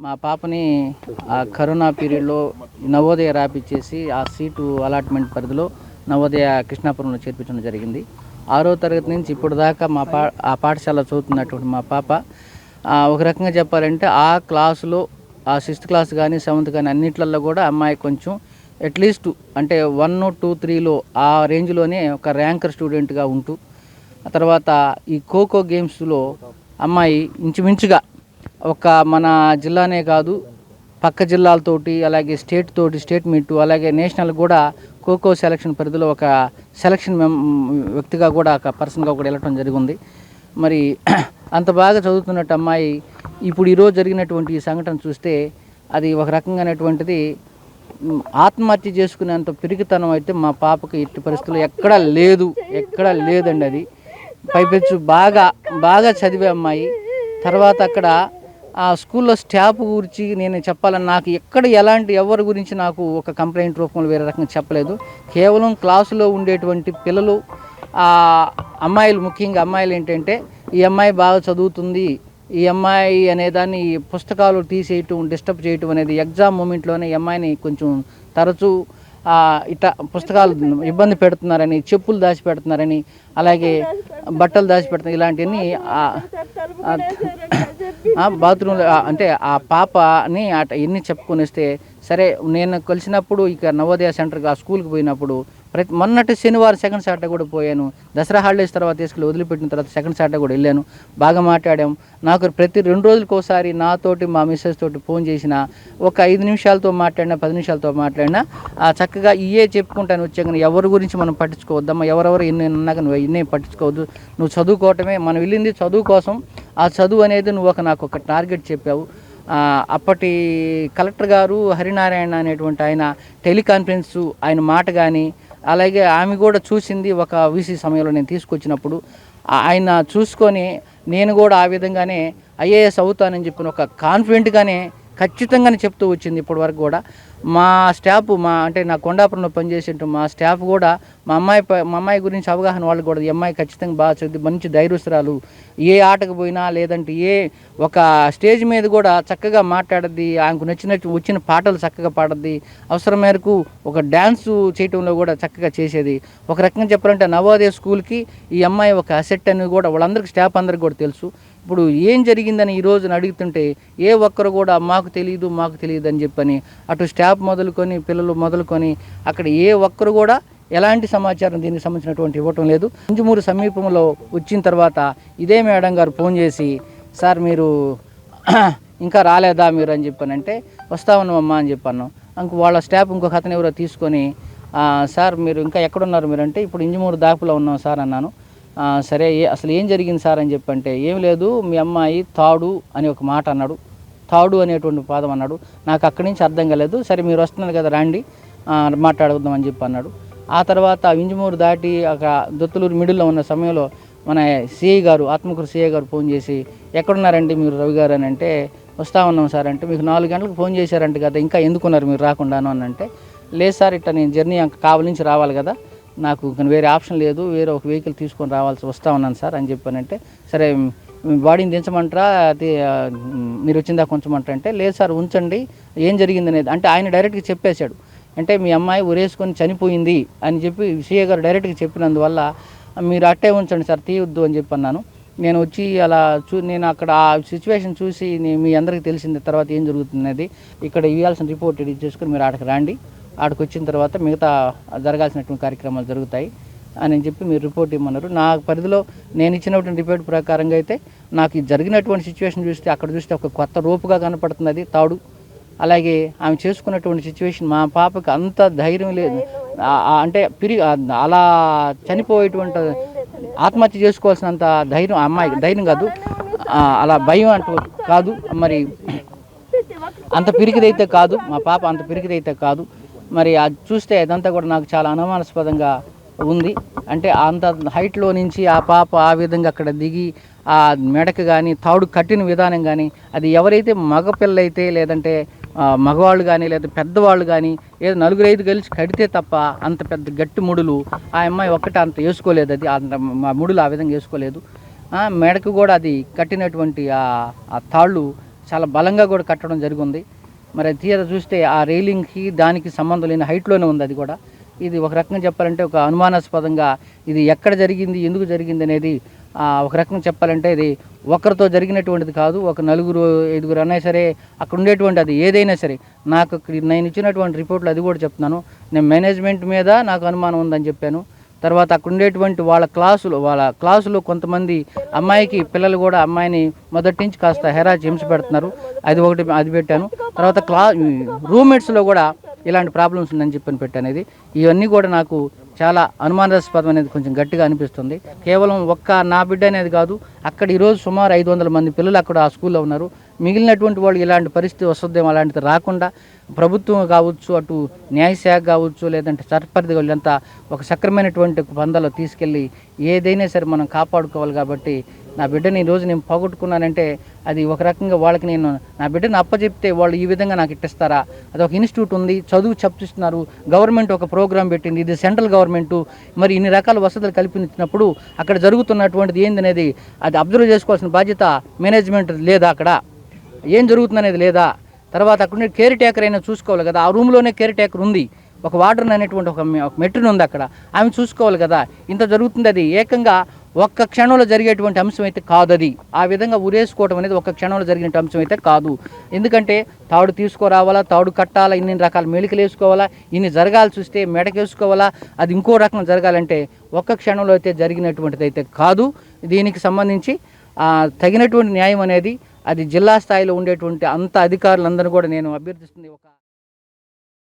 మా పాపని ఆ కరోనా పీరియడ్లో నవోదయ రాపిచ్చేసి ఆ సీటు అలాట్మెంట్ పరిధిలో నవోదయ కృష్ణాపురంలో చేర్పించడం జరిగింది. ఆరో తరగతి నుంచి ఇప్పుడు దాకా మా పా ఆ పాఠశాల చదువుతున్నటువంటి మా పాప ఒక రకంగా చెప్పాలంటే ఆ క్లాసులో ఆ సిక్స్త్ క్లాస్ కానీ సెవెంత్ కానీ అన్నిట్లలో కూడా అమ్మాయి కొంచెం అట్లీస్ట్ అంటే వన్ టూ త్రీలో ఆ రేంజ్లోనే ఒక ర్యాంకర్ స్టూడెంట్గా ఉంటూ ఆ తర్వాత ఈ ఖోఖో గేమ్స్లో అమ్మాయి ఇంచుమించుగా ఒక మన జిల్లానే కాదు పక్క జిల్లాలతోటి అలాగే స్టేట్ తోటి స్టేట్ మీట్ అలాగే నేషనల్ కూడా ఖోఖో సెలక్షన్ పరిధిలో ఒక సెలక్షన్ మెం వ్యక్తిగా కూడా ఒక పర్సన్గా కూడా వెళ్ళటం జరిగింది. మరి అంత బాగా చదువుతున్నట్టు అమ్మాయి ఇప్పుడు ఈరోజు జరిగినటువంటి ఈ సంఘటన చూస్తే అది ఒక రకంగానటువంటిది ఆత్మహత్య చేసుకునేంత పిరికితనం అయితే మా పాపకి ఎట్టి పరిస్థితుల్లో ఎక్కడా లేదు ఎక్కడా లేదండి అది. పైపెచ్చు బాగా బాగా చదివే అమ్మాయి. తర్వాత అక్కడ ఆ స్కూల్లో స్టాఫ్ గురించి నేను చెప్పాలని నాకు ఎక్కడ ఎలాంటి ఎవరి గురించి నాకు ఒక కంప్లైంట్ రూపంలో వేరే రకంగా చెప్పలేదు. కేవలం క్లాసులో ఉండేటువంటి పిల్లలు ఆ అమ్మాయిలు ముఖ్యంగా అమ్మాయిలు ఏంటంటే ఈ అమ్మాయి బాగా చదువుతుంది ఈ అమ్మాయి అనేదాన్ని పుస్తకాలు తీసేయటం డిస్టర్బ్ చేయటం అనేది ఎగ్జామ్ మూమెంట్లోనే ఈ అమ్మాయిని కొంచెం తరచూ ఇట పుస్తకాలు ఇబ్బంది పెడుతున్నారని చెప్పులు దాచి పెడుతున్నారని అలాగే బట్టలు దాచి పెడుతున్నారు ఇలాంటివన్నీ బాత్రూంలో అంటే ఆ పాపని అట ఎన్ని చెప్పుకొని వస్తే సరే నేను కలిసినప్పుడు ఇక నవోదయ సెంటర్కి ఆ స్కూల్కి పోయినప్పుడు ప్రతి మొన్నటి శనివారం సెకండ్ సాటర్డే కూడా పోయాను. దసరా హాలిడేస్ తర్వాత తీసుకెళ్ళి వదిలిపెట్టిన తర్వాత సెకండ్ సాటర్డే కూడా వెళ్ళాను. బాగా మాట్లాడాం నాకు ప్రతి రెండు రోజులకు ఒకసారి నాతోటి మా మిస్సెస్ తోటి ఫోన్ చేసిన ఒక ఐదు నిమిషాలతో మాట్లాడినా పది నిమిషాలతో మాట్లాడినా ఆ చక్కగా ఇయే చెప్పుకుంటాను వచ్చే కానీ ఎవరి గురించి మనం పట్టించుకోవద్దమ్మా ఎవరెవరు ఎన్ని ఉన్నా కానీ నువ్వు ఎన్నే పట్టించుకోవద్దు. నువ్వు చదువుకోవటమే మనం వెళ్ళింది చదువు కోసం. ఆ చదువు అనేది నువ్వు ఒక నాకు ఒక టార్గెట్ చెప్పావు. అప్పటి కలెక్టర్ గారు హరినారాయణ అనేటువంటి ఆయన టెలికాన్ఫరెన్స్ ఆయన మాట కానీ అలాగే ఆమె కూడా చూసింది ఒక వీసీ సమయంలో నేను తీసుకొచ్చినప్పుడు. ఆయన చూసుకొని నేను కూడా ఆ విధంగానే ఐఏఎస్ అవుతానని చెప్పిన ఒక కాన్ఫిడెంట్గానే ఖచ్చితంగానే చెప్తూ వచ్చింది ఇప్పటి వరకు కూడా. మా స్టాఫ్ మా అంటే నా కొండాపురంలో పనిచేసే మా స్టాఫ్ కూడా మా అమ్మాయి మా అమ్మాయి గురించి అవగాహన వాళ్ళు కూడా ఈ అమ్మాయి ఖచ్చితంగా బాగా చదివి మంచి ధైర్యస్తురాలు ఏ ఆటకు పోయినా లేదంటే ఏ ఒక స్టేజ్ మీద కూడా చక్కగా మాట్లాడద్ది ఆమెకు నచ్చినట్టు వచ్చిన పాటలు చక్కగా పాడద్ది అవసరం మేరకు ఒక డ్యాన్స్ చేయటంలో కూడా చక్కగా చేసేది. ఒక రకంగా చెప్పాలంటే నవోదయ స్కూల్కి ఈ అమ్మాయి ఒక అసెట్ అని కూడా వాళ్ళందరికీ స్టాఫ్ అందరికి కూడా తెలుసు. ఇప్పుడు ఏం జరిగిందని ఈ రోజున అడుగుతుంటే ఏ ఒక్కరు కూడా మాకు తెలియదు మాకు తెలియదు అని చెప్పని అటు స్టాఫ్ మొదలుకొని పిల్లలు మొదలుకొని అక్కడ ఏ ఒక్కరు కూడా ఎలాంటి సమాచారం దీనికి సంబంధించినటువంటి ఇవ్వటం లేదు. ఇంజమూరు సమీపంలో వచ్చిన తర్వాత ఇదే మేడం గారు ఫోన్ చేసి సార్ మీరు ఇంకా రాలేదా మీరు అని చెప్పానంటే వస్తా ఉన్నామమ్మా అని చెప్పాను ఇంక వాళ్ళ స్టాఫ్ ఇంకొక అతను ఎవరో తీసుకొని సార్ మీరు ఇంకా ఎక్కడున్నారు మీరు అంటే ఇప్పుడు ఇంజమూరు దాపులో ఉన్నాం సార్ అన్నాను. సరే ఏ అసలు ఏం జరిగింది సార్ అని చెప్పంటే ఏం లేదు మీ అమ్మాయి తాడు అని ఒక మాట అన్నాడు. తాడు అనేటువంటి పాదం అన్నాడు. నాకు అక్కడి నుంచి అర్థం కాలేదు. సరే మీరు వస్తున్నారు కదా రండి. మాట్లాడుకుందాం అని చెప్పి అన్నాడు. ఆ తర్వాత ఇంజమూరు దాటి అక్కడ దొత్తులూరు మిడిల్లో ఉన్న సమయంలో మన సిఐ గారు ఆత్మకూరు సిఐ గారు ఫోన్ చేసి ఎక్కడున్నారండి మీరు రవి గారు? అని అంటే వస్తా ఉన్నాం సార్ అంటే మీకు నాలుగు గంటలకు ఫోన్ చేశారంట కదా ఇంకా ఎందుకున్నారు మీరు రాకుండాను? అని అంటే లేదు సార్ ఇట్లా నేను జర్నీ కావాలి నుంచి రావాలి కదా నాకు ఇంకా వేరే ఆప్షన్ లేదు వేరే ఒక వెహికల్ తీసుకొని రావాల్సి వస్తా ఉన్నాను సార్ అని చెప్పానంటే సరే బాడీని దించమంటారా? అది మీరు వచ్చిందా కొంచెమంటారా అంటే లేదు సార్ ఉంచండి. ఏం జరిగింది అనేది అంటే ఆయన డైరెక్ట్గా చెప్పేశాడు. అంటే మీ అమ్మాయి ఉరేసుకొని చనిపోయింది అని చెప్పి సీఏ గారు డైరెక్ట్గా చెప్పినందువల్ల మీరు అట్టే ఉంచండి సార్ తీయొద్దు అని చెప్పి అన్నాను. నేను వచ్చి అలా చూ నేను అక్కడ ఆ సిచ్యువేషన్ చూసి మీ అందరికీ తెలిసింది తర్వాత ఏం జరుగుతున్నది ఇక్కడ ఇవ్వాల్సిన రిపోర్ట్ ఎడిట్ చేసుకుని మీరు ఆడకి రండి. ఆడికి వచ్చిన తర్వాత మిగతా జరగాల్సినటువంటి కార్యక్రమాలు జరుగుతాయి అని చెప్పి మీరు రిపోర్ట్ ఇమ్మన్నారు. నా పరిధిలో నేను ఇచ్చినటువంటి రిపోర్ట్ ప్రకారంగా అయితే నాకు జరిగినటువంటి సిచ్యువేషన్ చూస్తే అక్కడ చూస్తే ఒక కొత్త రూపుగా కనపడుతున్నది తాడు. అలాగే ఆమె చేసుకున్నటువంటి సిచ్యువేషన్ మా పాపకి అంత ధైర్యం లేదు. అంటే పిరి అలా చనిపోయేటువంటి ఆత్మహత్య చేసుకోవాల్సినంత ధైర్యం అమ్మాయి అమ్మాయికి ధైర్యం కాదు. అలా భయం అంటూ కాదు. మరి అంత పిరికిదైతే కాదు. మా పాప అంత పిరికిదైతే కాదు. మరి అది చూస్తే అదంతా కూడా నాకు చాలా అనుమానాస్పదంగా ఉంది. అంటే అంత హైట్లో నుంచి ఆ పాప ఆ విధంగా అక్కడ దిగి ఆ మెడకు కానీ తాడు కట్టిన విధానం కానీ అది ఎవరైతే మగపిల్లైతే లేదంటే మగవాళ్ళు కానీ లేదా పెద్దవాళ్ళు కానీ ఏదో నలుగురు ఐదు కలిసి కడితే తప్ప అంత పెద్ద గట్టి ముడులు ఆ అమ్మాయి ఒక్కటే అంత వేసుకోలేదు. అది అంత మా ముడులు ఆ విధంగా వేసుకోలేదు. మెడకు కూడా అది కట్టినటువంటి ఆ తాళ్ళు చాలా బలంగా కూడా కట్టడం జరిగింది. మరి థియేటర్ చూస్తే ఆ రైలింగ్కి దానికి సంబంధం లేని హైట్లోనే ఉంది అది కూడా. ఇది ఒక రకంగా చెప్పాలంటే ఒక అనుమానాస్పదంగా ఇది ఎక్కడ జరిగింది ఎందుకు జరిగింది అనేది ఒక రకంగా చెప్పాలంటే ఇది ఒకరితో జరిగినటువంటిది కాదు ఒక నలుగురు ఐదుగురు అన్నా సరే అక్కడ ఉండేటువంటి అది ఏదైనా సరే. నాకు ఇక్కడ నేను ఇచ్చినటువంటి రిపోర్ట్లు అది కూడా చెప్తున్నాను. నేను మేనేజ్మెంట్ మీద నాకు అనుమానం ఉందని చెప్పాను. తర్వాత అక్కడ ఉండేటువంటి వాళ్ళ క్లాసులు వాళ్ళ క్లాసులో కొంతమంది అమ్మాయికి పిల్లలు కూడా అమ్మాయిని మొదటి నుంచి కాస్త హెరా హింస పెడుతున్నారు. అది ఒకటి అది పెట్టాను. తర్వాత క్లా రూమ్మేట్స్లో కూడా ఇలాంటి ప్రాబ్లమ్స్ ఉందని చెప్పని పెట్టాను ఇది ఇవన్నీ కూడా నాకు చాలా అనుమానాస్పదం అనేది కొంచెం గట్టిగా అనిపిస్తుంది. కేవలం ఒక్క నా బిడ్డ అనేది కాదు అక్కడ ఈరోజు సుమారు ఐదు వందల మంది పిల్లలు అక్కడ ఆ స్కూల్లో ఉన్నారు. మిగిలినటువంటి వాళ్ళు ఇలాంటి పరిస్థితి వస్తుందేమో అలాంటిది రాకుండా ప్రభుత్వం కావచ్చు అటు న్యాయశాఖ కావచ్చు లేదంటే సర్పరిధి వీళ్ళంతా ఒక సక్రమైనటువంటి పందాలో తీసుకెళ్ళి ఏదైనా సరే మనం కాపాడుకోవాలి కాబట్టి నా బిడ్డని ఈరోజు నేను పోగొట్టుకున్నానంటే అది ఒక రకంగా వాళ్ళకి నేను నా బిడ్డని అప్పచెప్తే వాళ్ళు ఈ విధంగా నాకు ఇట్టిస్తారా? అది ఒక ఇన్స్టిట్యూట్ ఉంది చదువు చెప్తున్నారు గవర్నమెంట్ ఒక ప్రోగ్రామ్ పెట్టింది ఇది సెంట్రల్ గవర్నమెంట్ మరి ఇన్ని రకాల వసతులు కల్పించినప్పుడు అక్కడ జరుగుతున్నటువంటిది ఏందనేది అది అబ్జర్వ్ చేసుకోవాల్సిన బాధ్యత మేనేజ్మెంట్ లేదా అక్కడ? ఏం జరుగుతుందనేది లేదా? తర్వాత అక్కడ కేర్ టేకర్ అయినా చూసుకోవాలి కదా. ఆ రూమ్లోనే కేర్ టేకర్ ఉంది. ఒక వాటర్ అనేటువంటి ఒక మెట్రిన్ ఉంది అక్కడ. ఆమె చూసుకోవాలి కదా. ఇంత జరుగుతుంది అది. ఏకంగా ఒక్క క్షణంలో జరిగేటువంటి అంశం అయితే కాదు అది ఆ విధంగా ఉరేసుకోవడం అనేది ఒక్క క్షణంలో జరిగిన అంశం అయితే కాదు. ఎందుకంటే తాడు తీసుకురావాలా తాడు కట్టాలా ఇన్ని రకాల మెలికలు వేసుకోవాలా ఇన్ని జరగాల్సి వస్తే మెడకేసుకోవాలా అది ఇంకో రకం జరగాలంటే ఒక్క క్షణంలో అయితే జరిగినటువంటిది అయితే కాదు. దీనికి సంబంధించి తగినటువంటి న్యాయం అనేది అది జిల్లా స్థాయిలో ఉండేటువంటి అంత అధికారులందరూ కూడా నేను అభ్యర్థిస్తుంది. ఒక